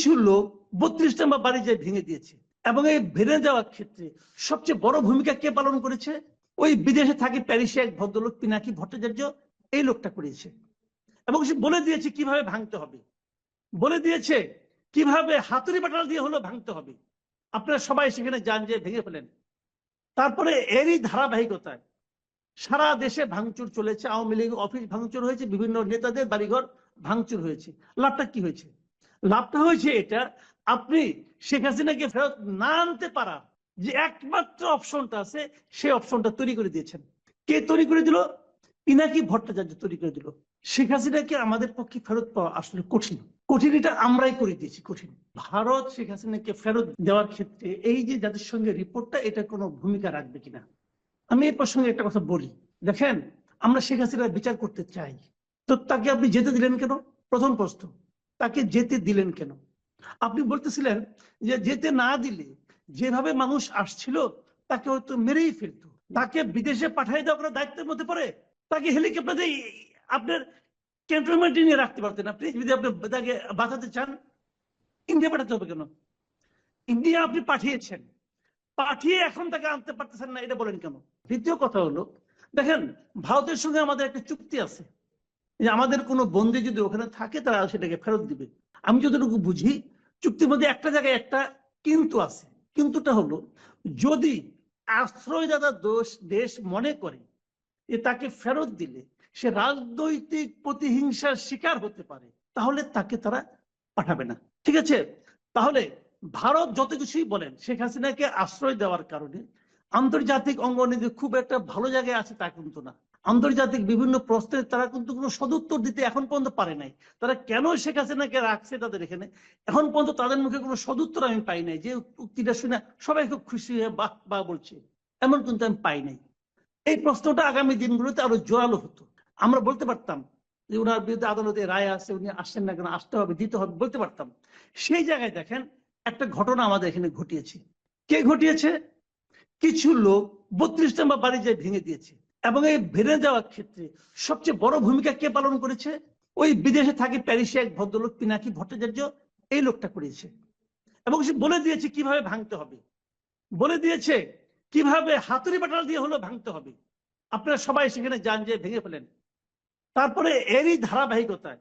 কিছু লোক বত্রিশ নম্বর বাড়ি যায় ভেঙে দিয়েছে এবং এই ভেঙে দেওয়ার ক্ষেত্রে সবচেয়ে বড় ভূমিকা কে পালন করেছে? ওই বিদেশে থাকে প্যারিসে এক ভদ্রলোক পিনাকি ভট্টাচার্য, এই লোকটা করেছে এবং সে বলে দিয়েছে কীভাবে ভাঙতে হবে। বলে দিয়েছে কীভাবে হাতুড়ি বাটাল দিয়ে হলো ভাঙতে হবে। আপনারা সবাই সেখানে যান যে ভেঙে ফেলেন। তারপরে এরই ধারাবাহিকতায় সারা দেশে ভাঙচুর চলেছে। আওয়ামী লীগ, অফিস ভাঙচুর হয়েছে, বিভিন্ন নেতাদের বাড়িঘর ভাঙচুর হয়েছে। লাভটা কি হয়েছে? লাভটা হয়েছে এটা, আপনি শেখ হাসিনাকে ফেরত না আনতে পারা যে একমাত্র অপশনটা আছে, সেই অপশনটা তৈরি করে দিয়েছেন। কে তৈরি করে দিল? পিনাকি ভট্টাচার্য তৈরি করে দিল। শেখ হাসিনাকে আমাদের পক্ষে ফেরত পাওয়া আসলে কঠিন। কঠিন এটা আমরাই করে দিয়েছি, কঠিন। ভারত শেখ হাসিনাকে ফেরত দেওয়ার ক্ষেত্রে এই যে জাতিসংঘের রিপোর্টটা, এটা কোনো ভূমিকা রাখবে কিনা? আমি এই প্রসঙ্গে একটা কথা বলি। দেখেন, আমরা শেখ হাসিনার বিচার করতে চাই। তো তাকে আপনি যেতে দিলেন কেন? প্রথম প্রশ্ন। তাকে যেতে দিলেন কেন? আপনি বলতেছিলেন যে যেতে না দিলে যেভাবে মানুষ আসছিল তাকে হয়তো মেরেই ফেলতো। তাকে বিদেশে পাঠিয়ে দেওয়া কোনো দায়িত্বের মধ্যে পড়ে? তাকে হেলিকপ্টার দিয়ে আপনার ক্যান্টনমেন্টে নিয়ে রাখতে পারতেন আপনি? যদি আপনি তাকে বাঁচাতে চান ইন্ডিয়া পাঠাতে হবে কেন? ইন্ডিয়া আপনি পাঠিয়েছেন। পাঠিয়ে এখন তাকে আনতে পারতেছেন না, এটা বলেন কেন? দ্বিতীয় কথা হলো, দেখেন, ভারতের সঙ্গে আমাদের একটা চুক্তি আছে। যে আমাদের কোনো বন্দি যদি ওখানে থাকে, তারা সেটাকে ফেরত দিবে। আমি যতটুকু বুঝি, চুক্তির মধ্যে একটা জায়গায় একটা কিন্তু আছে। কিন্তুটা হলো, যদি আশ্রয়দাতা দোষ, দেশ মনে করে যে তাকে ফেরত দিলে, সে রাজনৈতিক প্রতিহিংসার শিকার হতে পারে, তাহলে তাকে তারা পাঠাবে না। ঠিক আছে? তাহলে ভারত যত কিছুই বলেন, শেখ হাসিনাকে আশ্রয় দেওয়ার কারণে আন্তর্জাতিক অঙ্গনে খুব একটা ভালো জায়গায় আছে তা কিন্তু না। আন্তর্জাতিক বিভিন্ন প্রশ্নের তারা কিন্তু কোনো সদুত্তর দিতে এখন পর্যন্ত পারে নাই। তারা কেন শেখ হাসিনাকে রাখছে তাদের এখানে? এখন পর্যন্ত তাদের মুখে কোনো সদুত্তর আমি পাই নাই। যে উক্তিটা শুনে সবাই খুব খুশি হয়ে বাহ বাহ বলছে, এমন কিন্তু আমি পাই নাই। এই প্রশ্নটা আগামী দিনগুলোতে আরও জোরালো হতো। আমরা বলতে পারতাম যে ওনার বিরুদ্ধে আদালতে রায় আছে, উনি আসছেন না কেন, আসতে হবে, দিতে হবে, বলতে পারতাম। সেই জায়গায় দেখেন একটা ঘটনা আমাদের এখানে ঘটিয়েছে। কে ঘটিয়েছে? কিছু লোক বত্রিশ নম্বর বাড়ি যায় ভেঙে দিয়েছে। এবং এই ভেঙে দেওয়ার ক্ষেত্রে সবচেয়ে বড় ভূমিকা কে পালন করেছে? ওই বিদেশে থাকে প্যারিসে এক ভদ্রলোক পিনাকি ভট্টাচার্য, এই লোকটা করেছে। এবং সে বলে দিয়েছে কীভাবে ভাঙতে হবে। বলে দিয়েছে কীভাবে হাতুড়ি বাটাল দিয়ে হলো ভাঙতে হবে। আপনারা সবাই সেখানে যান যে ভেঙে ফেলেন। তারপরে এরই ধারাবাহিকতায়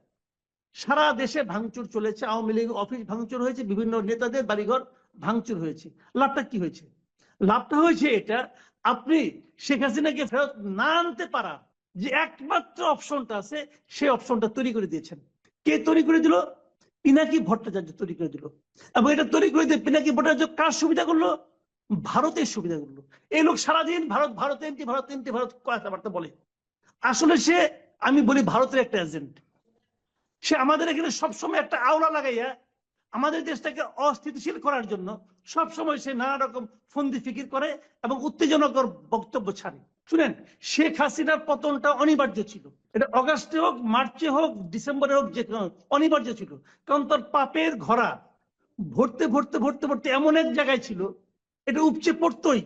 সারা দেশে ভাঙচুর চলেছে। আওয়ামী লীগ, অফিস ভাঙচুর হয়েছে। বিভিন্ন নেতাদের বাড়িঘর ভাঙচুর হয়েছে। লাভটা কি হয়েছে? লাভটা হয়েছে এটা, আপনি শেখ হাসিনাকে ফেরত না আনতে পারা যে একমাত্র অপশনটা আছে সেই অপশনটা তৈরি করে দিয়েছেন। কে তৈরি করে দিল? পিনাকি ভট্টাচার্য তৈরি করে দিল। এবং এটা তৈরি করে দিয়ে পিনাকি ভট্টাচার্য কার সুবিধা করল? ভারতের সুবিধা করল। এই লোক সারাদিন ভারত ভারত এনটি ভারত এনটি ভারত কথাবার্তা বলে। আসলে সে, আমি বলি ভারতের একটা এজেন্ট সে আমাদের এখানে সবসময় একটা আওলা লাগাইয়া আমাদের দেশটাকে অস্থিতিশীল করার জন্য সব সময় সে নানা রকম ফন্দি ফিকির করে এবং উত্তেজনকর বক্তব্য ছাড়ে। শুনেন, শেখ হাসিনার পতনটা অনিবার্য ছিল। এটা অগাস্টে হোক, মার্চে হোক, ডিসেম্বরে হোক, যে অনিবার্য ছিল। কারণ তার পাপের ঘরা ভরতে ভরতে ভরতে ভরতে এমন এক জায়গায় ছিল, এটা উপচে পড়তই।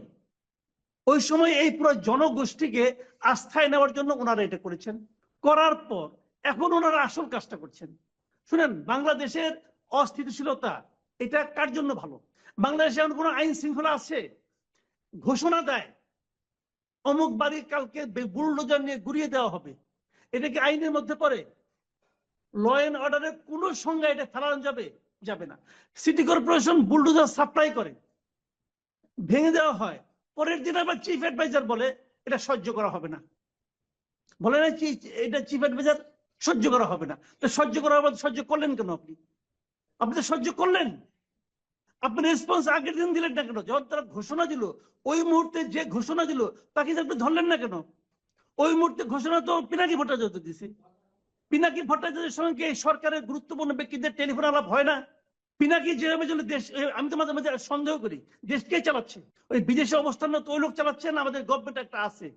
ওই সময় এই পুরো জনগোষ্ঠীকে আস্থায় নেওয়ার জন্য ওনারা এটা করেছেন। করার পর এখন ওনারা আসল কাজটা করছেন। শুনেন, বাংলাদেশের অস্থিতিশীলতা, এটা কার জন্য ভালো? বাংলাদেশে এমন কোন আইন শৃঙ্খলা আছে? ঘোষণা দেয়, অমুক বাড়ি কালকে বুলডোজার নিয়ে ঘুরিয়ে দেওয়া হবে। এটা কি আইনের মধ্যে পড়ে? ল অ্যান্ড অর্ডারের কোন সংজ্ঞা এটা ফেলানো যাবে যাবে না। সিটি কর্পোরেশন বুলডোজার সাপ্লাই করে। ভেঙে দেওয়া হয়। পরের দিন আবার চিফ অ্যাডভাইজার বলে, এটা সহ্য করা হবে না। বলে না এটা চিফ অ্যাডভাইজার সহ্য করা হবে না। সহ্য করা হবে সহ্য করলেন কেন আপনি? আপনি তো সহ্য করলেন। আপনি রেসপন্স আগের দিন দিলেন না কেন? যখন তারা ঘোষণা দিল, ওই মুহূর্তে যে ঘোষণা দিল, তাকে আপনি ধরলেন না কেন? ওই মুহূর্তে ঘোষণা তো পিনাকি ভট্টাচার্য দিছে। পিনাকি ভট্টাচার্যের সঙ্গে সরকারের গুরুত্বপূর্ণ ব্যক্তিদের টেলিফোন আলাপ হয় না। পিনাকি যেভাবে চলে দেশ আমি তো মাঝে মাঝে সন্দেহ করি, দেশ কে চালাচ্ছে? ওই বিদেশে অবস্থান তো ওই লোক চালাচ্ছে না, আমাদের গভর্নমেন্ট একটা আছে।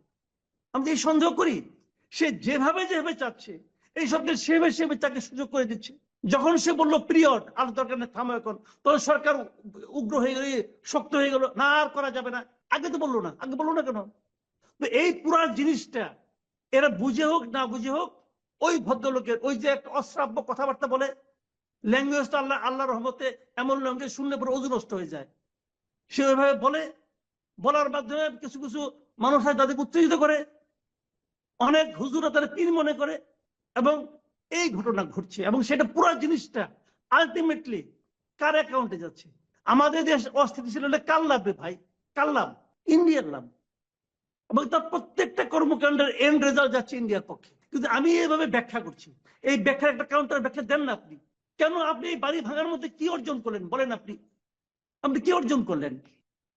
আমি এই সন্দেহ করি। সে যেভাবে যেভাবে চাচ্ছে, এই সবকে সেভাবে সেভাবে তাকে সুযোগ করে দিচ্ছে। যখন সে বলল পিরিয়ড আর দরকার নেই, থামো এখন। তখন সরকার উগ্র হয়ে গেল শক্ত হয়ে গেল, না, আর করা যাবে না। আগে তো বলল না, আগে বলল না কেন? তো এই পুরা জিনিসটা এরা বুঝে হোক, না বুঝে হোক, ওই ভদ্রলোকের, ওই যে একটা অশ্রাব্য কথাবার্তা বলে, ল্যাঙ্গুয়েজটা আল্লাহ আল্লাহ রহমতে এমন ল্যাঙ্গুয়েজ শুনলে পরে ওজন নষ্ট হয়ে যায়। সে ওইভাবে বলে, বলার মাধ্যমে কিছু কিছু মানুষ হয় তাদেরকে উত্তেজিত করে, অনেক হুজুরা তারা পীর মনে করে, এবং এই ঘটনা ঘটছে এবং সেটা পুরো জিনিসটা আলটিমেটলি কার অ্যাকাউন্টে যাচ্ছে? আমাদের দেশ অস্থিতিশীল হলে কার লাভ ভাই? কার লাভ? ইন্ডিয়ার লাভ। এবং তার প্রত্যেকটা কর্মকাণ্ডের এন্ড রেজাল্ট যাচ্ছে ইন্ডিয়ার পক্ষে। কিন্তু আমি এইভাবে ব্যাখ্যা করছি। এই ব্যাখ্যার একটা কাউন্টার ব্যাখ্যা দেন না আপনি। কেন আপনি এই বাড়ি ভাঙার মধ্যে কি অর্জন করলেন? বলেন আপনি। আপনি কি অর্জন করলেন?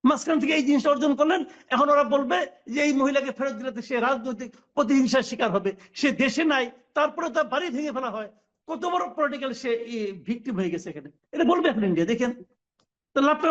মাঝখান থেকে এই জিনিসটা অর্জন করলেন। এখন ওরা বলবে যে এই মহিলাকে ফেরত দিলে সে রাজনৈতিক প্রতিহিংসার শিকার হবে। সে দেশে নাই, তারপরে তার বাড়ি ভেঙে ফেলা হয়। কত বড় পলিটিক্যাল সে ভিকটিম হয়ে গেছে এখানে। এটা বলবে এখন ইন্ডিয়া দেখেন। তো লাভটা